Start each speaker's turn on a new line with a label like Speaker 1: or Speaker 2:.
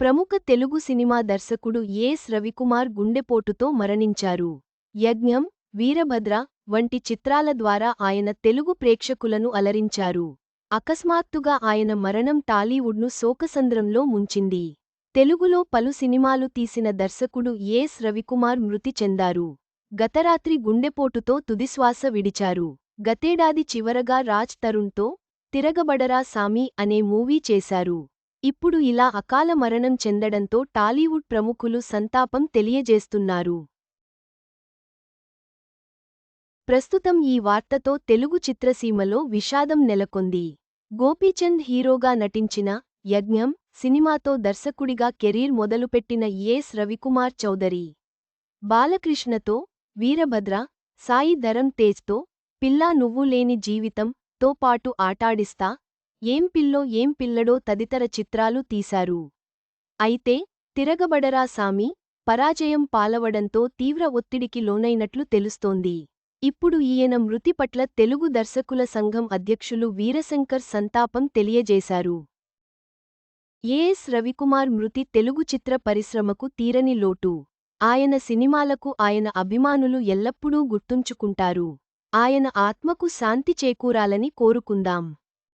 Speaker 1: ప్రముఖ తెలుగు సినిమా దర్శకుడు ఎస్. రవికుమార్ గుండెపోటుతో మరణించారు. యజ్ఞం వీరభద్ర వంటి చిత్రాల ద్వారా ఆయన తెలుగు ప్రేక్షకులను అలరించారు. అకస్మాత్తుగా ఆయన మరణం టాలీవుడ్ను శోకసంద్రంలో ముంచింది. తెలుగులో పలు సినిమాలు తీసిన దర్శకుడు ఎస్. రవికుమార్ మృతి చెందారు. గతరాత్రి గుండెపోటుతో తుదిశ్వాస విడిచారు. గతేడాది చివరగా రాజ్ తరుణ్తో తిరగబడరా సామి అనే మూవీ చేశారు. ఇప్పుడు ఇలా అకాల మరణం చెందడంతో టాలీవుడ్ ప్రముఖులు సంతాపం తెలియజేస్తున్నారు. ప్రస్తుతం ఈ వార్తతో తెలుగు చిత్రసీమలో విషాదం నెలకొంది. గోపీచంద్ హీరోగా నటించిన యజ్ఞం సినిమాతో దర్శకుడిగా కెరీర్ మొదలుపెట్టిన ఎస్. రవికుమార్ చౌదరి. బాలకృష్ణతో వీరభద్ర సాయి ధరం తేజ్తో పిల్లా నువ్వు లేని జీవితం తో పాటు ఆటాడిస్తా ఏం పిల్లో ఏం పిల్లడో తదితర చిత్రాలు తీశారు. అయితే తిరగబడరా సామి పరాజయం పాలవడంతో తీవ్ర ఒత్తిడికి లోనైనట్లు తెలుస్తోంది. ఇప్పుడు ఈయన మృతి పట్ల తెలుగు దర్శకుల సంఘం అధ్యక్షులు వీరశంకర్ సంతాపం తెలియజేశారు. ఏఎస్ రవికుమార్ మృతి తెలుగు చిత్ర పరిశ్రమకు తీరని లోటు. ఆయన సినిమాలకు ఆయన అభిమానులు ఎల్లప్పుడూ గుర్తుంచుకుంటారు. ఆయన ఆత్మకు శాంతి చేకూరాలని కోరుకుందాం.